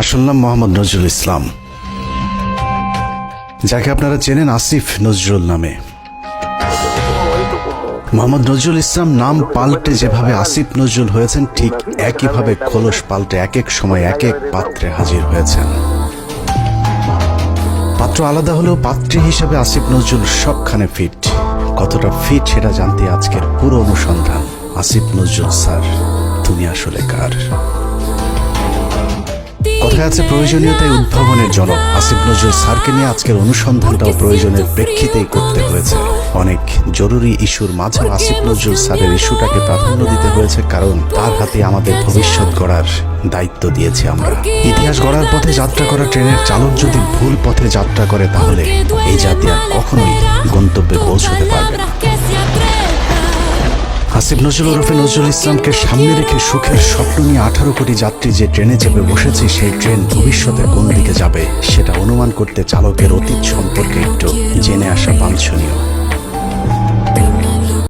আসল নাম মোহাম্মদ নজরুল ইসলাম। যাকে আপনারা চেনেন আসিফ নজরুল নামে। মোহাম্মদ নজরুল ইসলাম নাম পাল্টে যেভাবে আসিফ নজরুল হয়েছেন, ঠিক একইভাবে খোলস পাল্টে এক এক সময় এক এক পাত্রে হাজির হয়েছেন। পাত্র আলাদা হলেও পাত্রী হিসেবে আসিফ নজরুল সবখানে ফিট কতটা ফিট সেটা জানতে আজকের পুরো অনুসন্ধান। আসিফ নজরুল স্যার তুমি আসলে কার? কথায় আছে প্রয়োজনীয়তাই উদ্ভাবনের জনক। আসিফ নজরুল স্যারকে নিয়ে আজকের অনুসন্ধানটাও প্রয়োজনের প্রেক্ষিতেই করতে হয়েছে। অনেক জরুরি ইস্যুর মাঝেও আসিফ নজরুল স্যারের ইস্যুটাকে প্রাধান্য দিতে হয়েছে, কারণ তার হাতে আমাদের ভবিষ্যৎ গড়ার দায়িত্ব দিয়েছি আমরা। ইতিহাস গড়ার পথে যাত্রা করা ট্রেনের চালক যদি ভুল পথে যাত্রা করে তাহলে এই জাতি আর কখনোই গন্তব্যে পৌঁছতে পারবে না। আসিফ নজরুল ওরফে নজরুল ইসলামকে সামনে রেখে সুখের স্বপ্ন নিয়ে আঠারো কোটি যাত্রী যে ট্রেনে চেপে বসেছে, সেই ট্রেন ভবিষ্যতে কোন দিকে যাবে, সেটা অনুমান করতে চালকের অতীত সম্পর্কে একটু জেনে আসা বাঞ্ছনীয়।